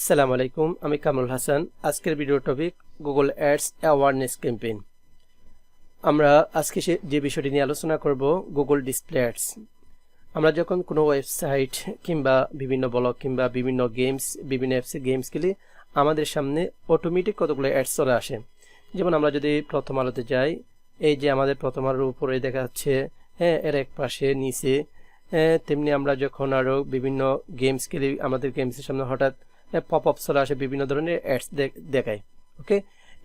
আসসালামু আলাইকুম আমি কামরুল হাসান। আজকের video topic Google ads awareness campaign আমরা আজকে যে বিষয়টি নিয়ে আলোচনা করব গুগল ডিসপ্লে অ্যাডস আমরা যখন কোনো ওয়েবসাইট কিংবা বিভিন্ন ব্লগ কিংবা বিভিন্ন গেমস বিভিন্ন অ্যাপসে গেমস খেলি আমাদের সামনে অটোমেটিক কতগুলো অ্যাডস চলে আসে। যেমন আমরা যদি প্রথম আলোতে যাই এই যে আমাদের প্রথম আলোর উপরে দেখা যাচ্ছে হ্যাঁ এর এক পাশে নিচে হ্যাঁ, তেমনি আমরা যখন আরও বিভিন্ন গেমস খেলি আমাদের গেমসের সামনে হঠাৎ পপ আপ চলে আসে বিভিন্ন ধরনের অ্যাডস দেখায় ওকে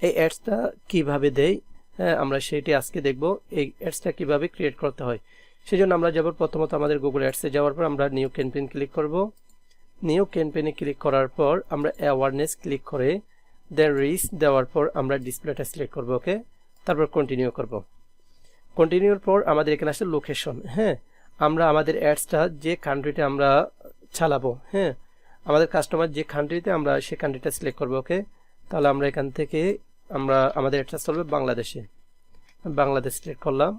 এই অ্যাডসটা কীভাবে দেয় হ্যাঁ আমরা সেটি আজকে দেখব এই অ্যাডসটা কীভাবে ক্রিয়েট করতে হয়। সেই জন্য আমরা যাব প্রথমত আমাদের গুগল অ্যাডসে যাওয়ার পর আমরা নিউ ক্যাম্পেইন ক্লিক করব। নিউ ক্যাম্পেইনে ক্লিক করার পর আমরা অ্যাওয়ারনেস ক্লিক করে দেন রিস দেওয়ার পর আমরা ডিসপ্লেটা সিলেক্ট করব ওকে তারপর কন্টিনিউ করব। কন্টিনিউর পর আমাদের এখানে আসছে লোকেশন হ্যাঁ? আমরা আমাদের অ্যাডসটা যে কান্ট্রিতে আমরা চালাবো হ্যাঁ? আমাদের কাস্টমার যে কান্ট্রিতে আমরা সেই কান্ট্রিটা সিলেক্ট করব ওকে তাহলে আমরা এখান থেকে আমরা, আমাদের অ্যাডসটা চলবে বাংলাদেশে। বাংলাদেশ সিলেক্ট করলাম।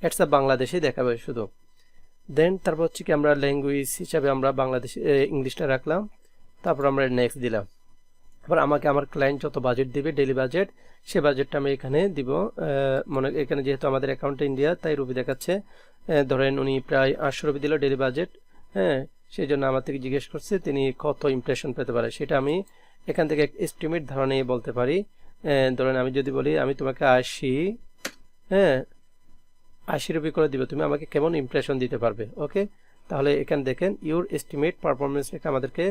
অ্যাডসটা বাংলাদেশে দেখাবে শুধু। দেন তারপর হচ্ছে কি আমরা ল্যাঙ্গুয়েজ হিসাবে আমরা বাংলাদেশ ইংলিশটা রাখলাম। তারপর আমরা নেক্সট দিলাম। এবার আমাকে আমার ক্লায়েন্ট যত বাজেট দিবে ডেলি বাজেট সে বাজেটটা আমি এখানে দিব মনে, এখানে যেহেতু আমাদের অ্যাকাউন্টে ইন্ডিয়া তাই রুপি দেখাচ্ছে। ধরেন উনি প্রায় আটশো রুপি দিল ডেলি বাজেট হ্যাঁ সেই জন্য আমার থেকে জিজ্ঞেস করছে তিনি কত ইমপ্রেশন পেতে পারে। সেটা আমি এখান থেকে এস্টিমেট ধারণা নিয়ে বলতে পারি। ধরেন আমি যদি বলি, আমি তোমাকে আশি হ্যাঁ আশি রুপি করে দিবে। তুমি আমাকে কেমন ইমপ্রেশন দিতে পারবে? ওকে? তাহলে এখানে দেখেন ইউর এস্টিমেট পারফরমেন্স রেখে আমাদেরকে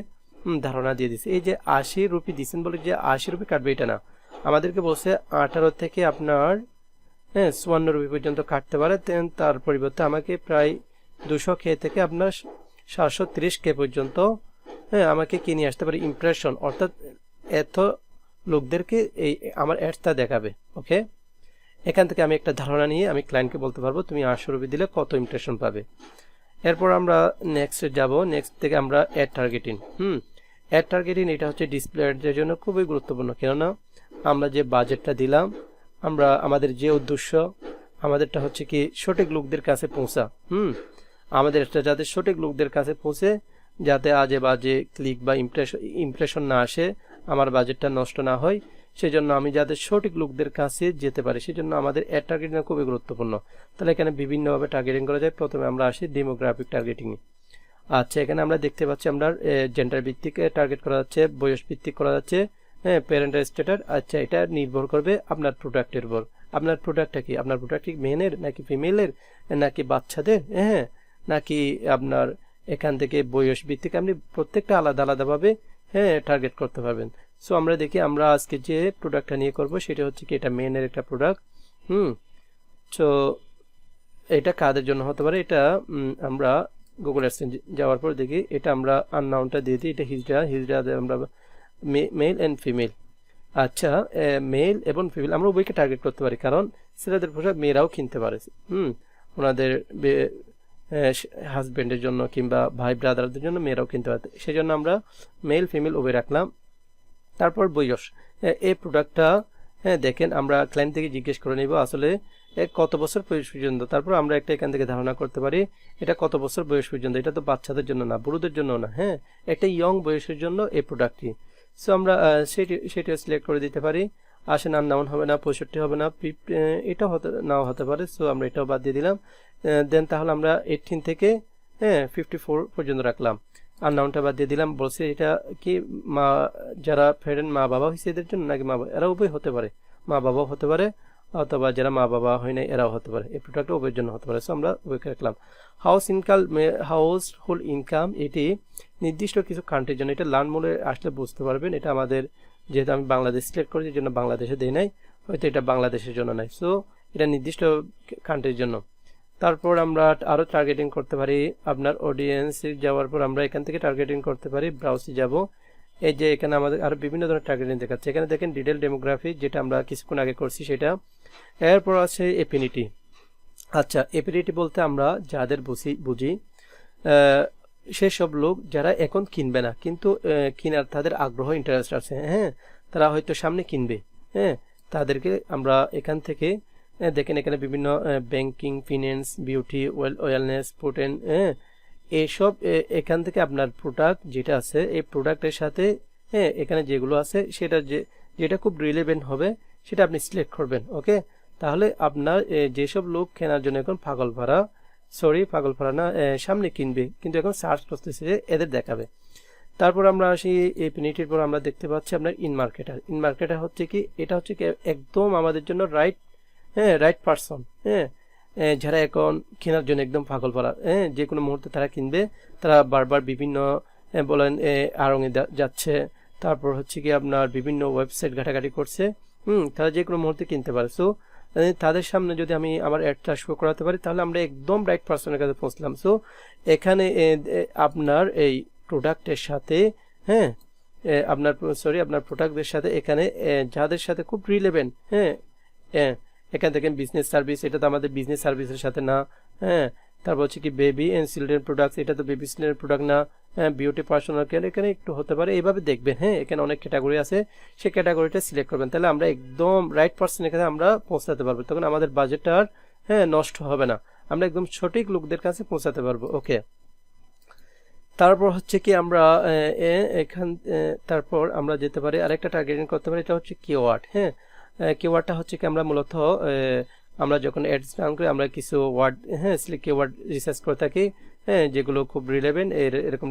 ধারণা দিয়ে দিচ্ছে এই যে আশি রুপি দিচ্ছেন বলে যে আশি রুপি কাটবে, এটা না। আমাদেরকে বলছে আঠারো থেকে আপনার হ্যাঁ চুয়ান্ন রুপি পর্যন্ত কাটতে পারে। তার পরিবর্তে আমাকে প্রায় দুশো কে থেকে আপনার সাতশো তিরিশ কে পর্যন্ত হ্যাঁ আমাকে কি নিয়ে আসতে পারে ইমপ্রেশন অর্থাৎ এত লোকদেরকে এই আমার অ্যাডসটা দেখাবে ওকে এখান থেকে আমি একটা ধারণা নিয়ে আমি ক্লায়েন্টকে বলতে পারব, তুমি আটশো রুপি দিলে কত ইমপ্রেশন পাবে? এরপর আমরা নেক্সট যাব নেক্সট থেকে আমরা অ্যাড টার্গেটিং হুম? অ্যাড টার্গেটিং এটা হচ্ছে ডিসপ্লে অ্যাডের জন্য খুবই গুরুত্বপূর্ণ, কেননা আমরা যে বাজেটটা দিলাম, আমরা আমাদের যে উদ্দেশ্য, আমাদেরটা হচ্ছে কি সঠিক লোকদের কাছে পৌঁছা, হুম? আমাদের এটা যাতে সঠিক লোকদের কাছে পৌঁছে, যাতে আজে বাজে ক্লিক বা ইমপ্রেশন ইমপ্রেশন না আসে, আমার বাজেটটা নষ্ট না হয়, সেজন্য আমি যাতে সঠিক লোকদের কাছে যেতে পারি, সেজন্য আমাদের অ্যাড টার্গেটিং খুবই গুরুত্বপূর্ণ। তাহলে এখানে বিভিন্নভাবে টার্গেটিং করা যায়। প্রথমে আমরা আসি ডেমোগ্রাফিক টার্গেটিং আচ্ছা এখানে আমরা দেখতে পাচ্ছি আমরা জেন্ডার ভিত্তিক টার্গেট করা যাচ্ছে বয়স ভিত্তিক করা যাচ্ছে হ্যাঁ প্যারেন্টাল স্টেটার আচ্ছা এটা নির্ভর করবে আপনার প্রোডাক্টের উপর। আপনার প্রোডাক্টটা কি? আপনার প্রোডাক্ট কি মেনের নাকি ফিমেলের নাকি বাচ্চাদের? হ্যাঁ নাকি আপনার এখান থেকে বয়স ভিত্তিক আপনি প্রত্যেকটা আলাদা আলাদাভাবে হ্যাঁ টার্গেট করতে পারবেন। সো আমরা দেখি, আমরা আজকে যে প্রোডাক্টটা নিয়ে করব, সেটা হচ্ছে কি, এটা মেনের একটা প্রোডাক্ট হুম? সো এটা কাদের জন্য হতে পারে? এটা আমরা গুগল অ্যাডসেন্স যাওয়ার পর দেখি, এটা আমরা আননাউনটা দিয়ে দিই, এটা হিজড়া হিজড়া আমরা মেল অ্যান্ড ফিমেল আচ্ছা মেল এবং ফিমেল আমরা উভয়কে টার্গেট করতে পারি, কারণ ছেলেদের পোশাক মেয়েরাও কিনতে পারে, হুম? ওনাদের হাজব্যান্ডের জন্য কিংবা ভাই ব্রাদারদের জন্য মেয়েরাও কিনতে পারে সেই জন্য আমরা মেল ফিমেল উভয় রাখলাম। তারপর বয়স। এই প্রোডাক্টটা হ্যাঁ দেখেন, আমরা ক্লায়েন্ট থেকে জিজ্ঞেস করে নিব, আসলে কত বছর বয়স পর্যন্ত? তারপর আমরা একটা এখান থেকে ধারণা করতে পারি, এটা কত বছর বয়স পর্যন্ত? এটা তো বাচ্চাদের জন্য না, বুড়োদের জন্য না হ্যাঁ? একটা ইয়ং বয়সের জন্য এই প্রোডাক্টটি সো আমরা সেটি সেটি সিলেক্ট করে দিতে পারি। আসেন আর নাউন হবে না, পঁয়ষট্টি হবে না এটাও হতে, নাও হতে পারে সো আমরা এটাও বাদ দিয়ে দিলাম। দেন তাহলে আমরা এইটিন থেকে হ্যাঁ ফিফটি ফোর পর্যন্ত রাখলাম। আর নাউনটা বাদ দিয়ে দিলাম, বলছে এটা কি মা, যারা ফেরেন মা বাবা হয়েছে এদের জন্য, নাকি মা বাবা এরা উভয় হতে পারে। মা বাবাও হতে পারে, অথবা যারা মা বাবা হয় নাই, এরাও হতে পারে। এই প্রোডাক্টটা উভয়ের জন্য হতে পারে সো আমরা উভয়কে রাখলাম। House income household income এটি নির্দিষ্ট কিছু কান্ট্রির জন্য, এটা লার্ন মোলে আসলে বুঝতে পারবেন, এটা আমাদের যেহেতু আমি বাংলাদেশ সিলেক্ট করেছি জন্য বাংলাদেশে দেই নাই, হয়তো এটা বাংলাদেশের জন্য নাই। সো এটা নির্দিষ্ট কান্ট্রির জন্য। তারপর আমরা আরও টার্গেটিং করতে পারি, আপনার অডিয়েন্স যাওয়ার পর আমরা এখান থেকে টার্গেটিং করতে পারি ব্রাউজে যাব। এই যে এখানে আমাদের আরও বিভিন্ন ধরনের টার্গেটিং দেখাচ্ছে। এখানে দেখেন ডিটেল ডেমোগ্রাফি যেটা আমরা কিছুক্ষণ আগে করছি সেটা। এরপর আছে এপিনিটি আচ্ছা এপিনিটি বলতে আমরা যাদের বুঝি বুঝি সেসব লোক যারা এখন কিনবে না, কিন্তু কেনার তাদের আগ্রহ ইন্টারেস্ট আছে হ্যাঁ? তারা হয়তো সামনে কিনবে হ্যাঁ? তাদেরকে আমরা এখান থেকে দেখেন এখানে বিভিন্ন banking finance beauty well wellness protein হ্যাঁ এইসব এ- এখান থেকে আপনার প্রোডাক্ট যেটা আছে, এই প্রোডাক্টের সাথে হ্যাঁ এখানে যেগুলো আছে, সেটা যে, যেটা খুব রিলেভেন্ট হবে, সেটা আপনি সিলেক্ট করবেন ওকে তাহলে আপনার যেসব লোক কেনার জন্য এখন পাগল ভাড়া সরি পাগল না সামনে কিনবে। কিন্তু এখন সার্চ করতেছে এদের দেখাবে। তারপর আমরা আসি এই পর আমরা দেখতে পাচ্ছি আপনার ইন মার্কেটার ইন মার্কেটার হচ্ছে কি, এটা হচ্ছে কি একদম আমাদের জন্য রাইট হ্যাঁ রাইট পারসন হ্যাঁ। যারা এখন কেনার জন্য একদম পাগল পাড়া হ্যাঁ যে কোনো মুহূর্তে তারা কিনবে। তারা বারবার বিভিন্ন বলেন আড়ঙে যাচ্ছে। তারপর হচ্ছে কি আপনার বিভিন্ন ওয়েবসাইট ঘাটাঘাটি করছে। হুম, তারা যে কোনো মুহূর্তে কিনতে পারে। সো তাদের সামনে যদি আমি আমার অ্যাডটা শো করাতে পারি, তাহলে আমরা একদম রাইট পার্সনের কাছে পৌঁছলাম। সো এখানে আপনার এই প্রোডাক্টের সাথে হ্যাঁ আপনার সরি আপনার প্রোডাক্টের সাথে এখানে যাদের সাথে খুব রিলেভেন্ট হ্যাঁ এখান থেকে বিজনেস সার্ভিস এটা তো আমাদের বিজনেস সার্ভিসের সাথে না হ্যাঁ তারপর হচ্ছে কি বেবি অ্যান্ড চিলড্রেন প্রোডাক্টস এটা তো বেবি চিলড্রেন প্রোডাক্ট না বিউটি পার্সোনাল কেয়ার এখানে একটু হতে পারে, এইভাবে দেখবেন হ্যাঁ এখানে অনেক ক্যাটাগরি আছে, সেই ক্যাটাগরিটা সিলেক্ট করবেন, তাহলে আমরা একদম রাইট পার্সনের কাছে আমরা পৌঁছাতে পারব, তখন আমাদের বাজেটটা আর হ্যাঁ নষ্ট হবে না, আমরা একদম সঠিক লোকদের কাছে পৌঁছাতে পারব ওকে তারপর হচ্ছে কি আমরা এখান তারপর আমরা যেতে পারি, আরেকটা টার্গেটিং করতে পারি, এটা হচ্ছে কিওয়ার্ড হ্যাঁ কিওয়ার্ডটা হচ্ছে কি আমরা মূলত আমরা যখন অ্যাডস রান করি আমরা কিছু ওয়ার্ড হ্যাঁ কিওয়ার্ড রিসার্চ করে থাকি হ্যাঁ যেগুলো খুব রিলেভেন্ট এরকম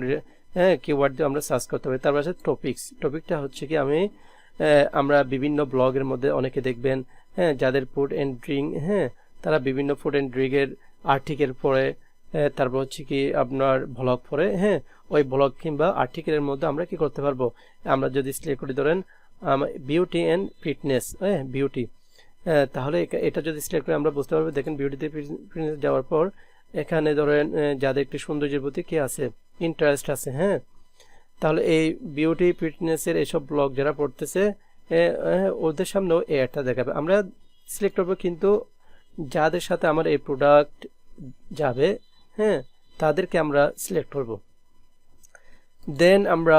হ্যাঁ কিওয়ার্ড দিয়ে আমরা সার্চ করতে পারি। তারপর আছে টপিক্স টপিকটা হচ্ছে কি আমি আমরা বিভিন্ন ব্লগের মধ্যে অনেকে দেখবেন হ্যাঁ যাদের ফুড অ্যান্ড ড্রিঙ্ক হ্যাঁ তারা বিভিন্ন ফুড অ্যান্ড ড্রিঙ্কের আর্টিকেল পড়ে আহ, তারপর হচ্ছে কি আপনার ব্লগ পড়ে হ্যাঁ ওই ব্লগ কিংবা আর্টিকেলের মধ্যে আমরা কি করতে পারব? আমরা যদি সিলেক্ট করি ধরেন বিউটি অ্যান্ড ফিটনেস হ্যাঁ বিউটি তাহলে একা- এটা যদি সিলেক্ট করে আমরা বুঝতে পারব, দেখেন বিউটিতে ফিটনেস যাওয়ার পর এখানে ধরেন যাদের একটি সৌন্দর্যের প্রতি কি আছে? ইন্টারেস্ট আছে হ্যাঁ? তাহলে এই বিউটি ফিটনেসের এসব ব্লগ যারা পড়তেছে ওদের সামনেও এই অ্যাডটা দেখাবে। আমরা সিলেক্ট করব কিন্তু যাদের সাথে আমার এই প্রোডাক্ট যাবে হ্যাঁ তাদেরকে আমরা সিলেক্ট করব। দেন আমরা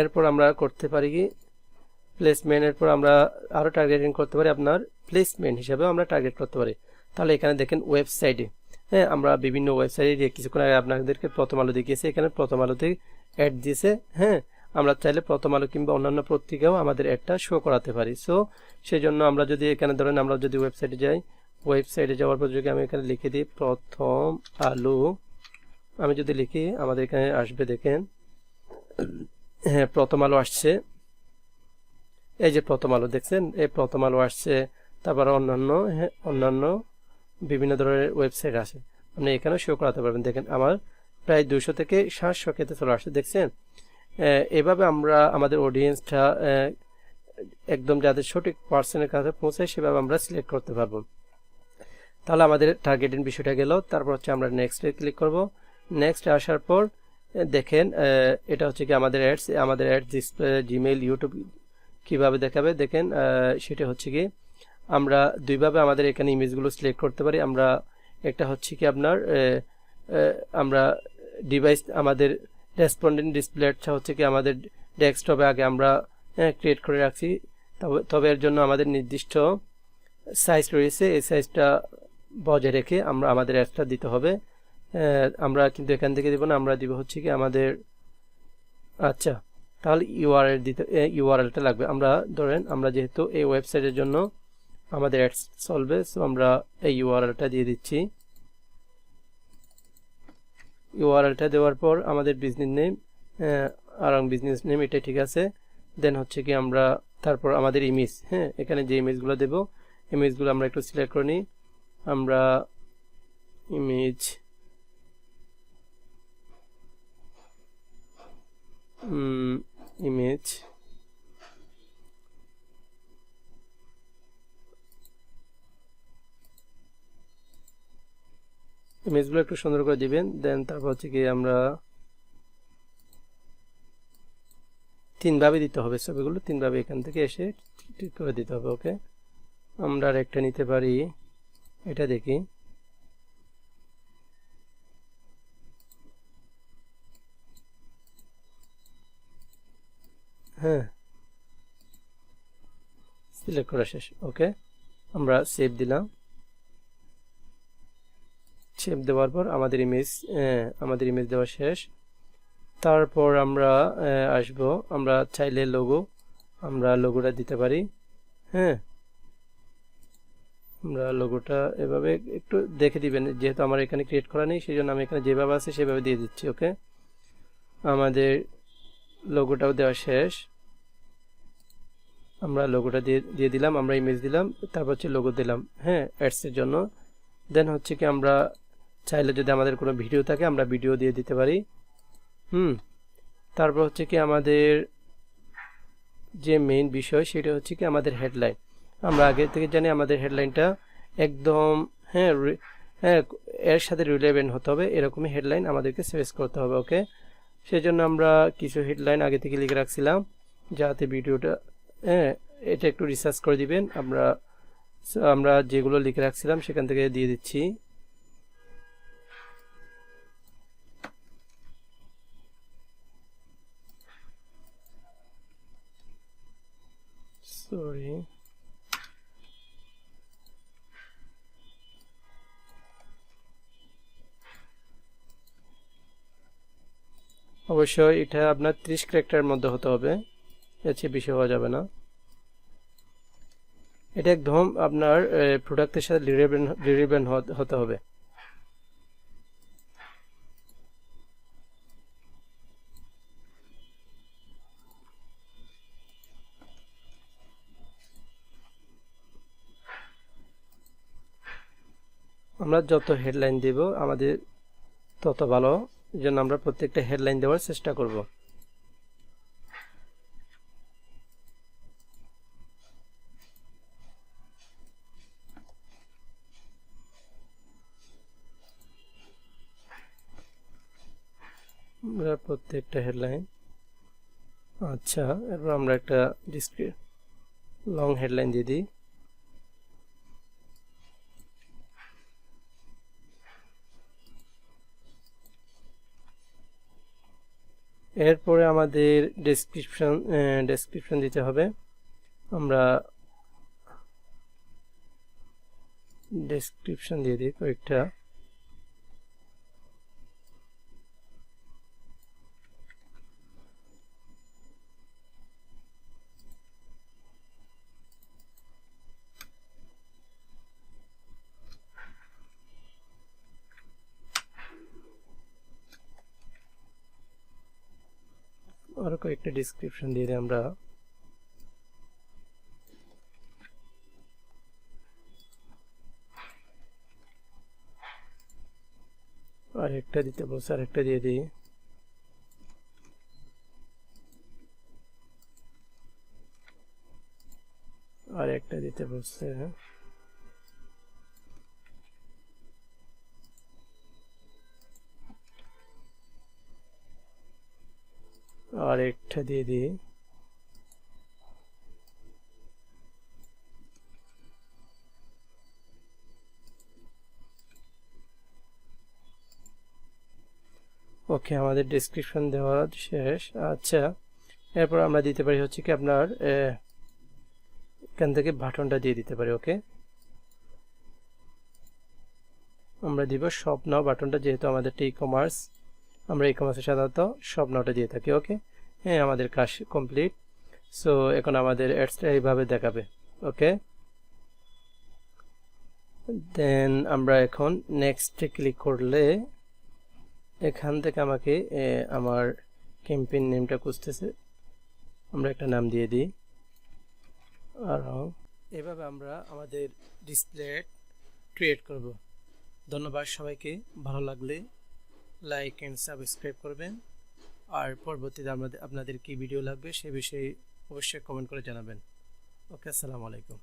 এরপর আমরা করতে পারি কি? প্লেসমেন্ট পর আমরা আরও টার্গেটিং করতে পারি, আপনার প্লেসমেন্ট হিসাবেও আমরা টার্গেট করতে পারি। তাহলে এখানে দেখেন ওয়েবসাইটে হ্যাঁ আমরা বিভিন্ন ওয়েবসাইটে কিছুক্ষণ আগে আপনাদেরকে প্রথম আলো দেখিয়েছি, এখানে প্রথম আলোতে অ্যাড দিয়েছে হ্যাঁ আমরা চাইলে প্রথম আলো কিংবা অন্যান্য পত্রিকাও আমাদের অ্যাডটা শো করাতে পারি। সো সেই জন্য আমরা যদি এখানে ধরেন আমরা যদি ওয়েবসাইটে যাই ওয়েবসাইটে যাওয়ার পর যদি আমি এখানে লিখে দিই, প্রথম আলো, আমি যদি লিখি, আমাদের এখানে আসবে দেখেন হ্যাঁ প্রথম আলো আসছে। এই যে প্রথম আলো দেখছেন, এই প্রথম আলো আসছে, তারপর অন্যান্য হ্যাঁ অন্যান্য বিভিন্ন ধরনের ওয়েবসাইট আছে আপনি এখানেও শো করাতে পারবেন। দেখেন, আমার প্রায় দুশো থেকে সাতশো ক্ষেত্রে চলে আসছে দেখছেন? এভাবে আমরা, আমাদের অডিয়েন্সটা একদম যাদের সঠিক পার্সনের কাছে পৌঁছায়, সেভাবে আমরা সিলেক্ট করতে পারব। তাহলে আমাদের টার্গেটিং বিষয়টা গেল। তারপর হচ্ছে আমরা নেক্সটে ক্লিক করব। নেক্সট আসার পর দেখেন এটা হচ্ছে কি আমাদের অ্যাডস আমাদের অ্যাডস ডিসপ্লে জিমেল ইউটিউব কীভাবে দেখাবে? দেখেন সেটা হচ্ছে কি আমরা দুইভাবে আমাদের এখানে ইমেজগুলো সিলেক্ট করতে পারি। আমরা একটা হচ্ছে কি আপনার আমরা ডিভাইস আমাদের রেসপন্ডেন্ট ডিসপ্লেটা হচ্ছে কি আমাদের ডেস্কটপে আগে আমরা ক্রিয়েট করে রাখছি। তবে তবে এর জন্য আমাদের নির্দিষ্ট সাইজ রয়েছে। এই সাইজটা বজায় রেখে আমরা আমাদের অ্যাপটা দিতে হবে। আমরা কিন্তু এখান থেকে দিব না। আমরা দিব হচ্ছে কি আমাদের আচ্ছা তাহলে ইউআরএল দিতে ইউআরএলটা লাগবে। আমরা ধরেন, আমরা যেহেতু এই ওয়েবসাইটের জন্য আমাদের অ্যাডস চলবে সো আমরা এই ইউআরএলটা দিয়ে দিচ্ছি। ইউআরএলটা দেওয়ার পর আমাদের বিজনেস নেম আর বিজনেস নেম এটা ঠিক আছে। দেন হচ্ছে কি আমরা তারপর আমাদের ইমেজ হ্যাঁ এখানে যে ইমেজগুলো দেব ইমেজগুলো আমরা একটু সিলেক্ট করে নিই। আমরা ইমেজ ইমেজ ইমেজগুলো একটু সুন্দর করে দিবেন দেন তারপর হচ্ছে কি আমরা তিনভাবে দিতে হবে ছবিগুলো তিনভাবে এখান থেকে এসে ঠিক করে দিতে হবে ওকে আমরা আর একটা নিতে পারি, এটা দেখি হ্যাঁ সিলেক্ট করা শেষ ওকে আমরা সেভ দিলাম। সেভ দেওয়ার পর আমাদের ইমেজ আমাদের ইমেজ দেওয়া শেষ। তারপর আমরা আসব, আমরা চাইলে লোগো আমরা লোগোটা দিতে পারি হ্যাঁ? আমরা লোগোটা এভাবে একটু দেখে দিবেন, যেহেতু আমার এখানে ক্রিয়েট করা নেই সেই জন্য আমি এখানে যেভাবে আছে সেভাবে দিয়ে দিচ্ছি ওকে আমাদের লোগোটাও দেওয়া শেষ। আমরা লোগোটা দিয়ে দিয়ে দিলাম, আমরা ইমেজ দিলাম, তারপর হচ্ছে লোগো দিলাম হ্যাঁ অ্যাডসের জন্য। দেন হচ্ছে কি আমরা চাইলে যদি আমাদের কোনো ভিডিও থাকে, আমরা ভিডিও দিয়ে দিতে পারি। হুম, তারপর হচ্ছে কি আমাদের যে মেইন বিষয়, সেটা হচ্ছে কি আমাদের হেডলাইন আমরা আগে থেকে জানি আমাদের হেডলাইনটা একদম হ্যাঁ হ্যাঁ এর সাথে রিলেভেন্ট হতে হবে, এরকমই হেডলাইন আমাদেরকে সার্চ করতে হবে ওকে সেই জন্য আমরা কিছু হেডলাইন আগে থেকে লিখে রাখছিলাম, যাতে ভিডিওটা হ্যাঁ এটা একটু রিসার্চ করে দিবেন। আমরা আমরা যেগুলো লিখে রাখছিলাম সেখান থেকে দিয়ে দিচ্ছি। সরি অবশ্যই এটা আপনার ত্রিশ ক্যারেক্টারের মধ্যে হতে হবে। এর চেয়ে বেশি হওয়া যাবে না। এটা একদম আপনার প্রোডাক্টের সাথে রিলেভেন্ট হতে হবে। আমরা যত হেডলাইন দেব, আমাদের তত ভালো। জন্য আমরা প্রত্যেকটা হেডলাইন দেওয়ার চেষ্টা করব। আমরা প্রত্যেকটা হেডলাইন আচ্ছা এরপর আমরা একটা ডিসক্রি লং হেডলাইন দিয়ে দিই। এরপরে আমাদের ডেসক্রিপশন ডেসক্রিপশন দিতে হবে। আমরা ডেসক্রিপশন দিয়ে দিই কয়েকটা আরও কয়েকটা ডিসক্রিপশন দিয়ে দিই আমরা। আর একটা দিতে বলছে আর একটা দিয়ে দিই। আর একটা দিতে বলছে। আর একটা দিয়ে দিই। ওকে, আমাদের ডিসক্রিপশন দেওয়া শেষ। আচ্ছা এরপর আমরা দিতে পারি হচ্ছে কি আপনার এখান থেকে বাটনটা দিয়ে দিতে পারি, ওকে? আমরা দিব সব নাও বাটনটা যেহেতু আমাদের ই কমার্স আমরা ই কমার্সে সাধারণত সব নাওটা দিয়ে থাকি, ওকে? হ্যাঁ আমাদের কাজ কমপ্লিট সো এখন আমাদের অ্যাডসটা এইভাবে দেখাবে ওকে দেন আমরা এখন নেক্সটে ক্লিক করলে এখান থেকে আমাকে আমার ক্যাম্পেইন নেমটা খুঁজতেছে। আমরা একটা নাম দিয়ে দিই। আর এভাবে আমরা আমাদের ডিসপ্লে ক্রিয়েট করব। ধন্যবাদ সবাইকে। ভালো লাগলে লাইক অ্যান্ড সাবস্ক্রাইব করবেন। আর পরবর্তীতে আমাদের, আপনাদের কী ভিডিও লাগবে সে বিষয়ে অবশ্যই কমেন্ট করে জানাবেন। ওকে আসসালামু আলাইকুম।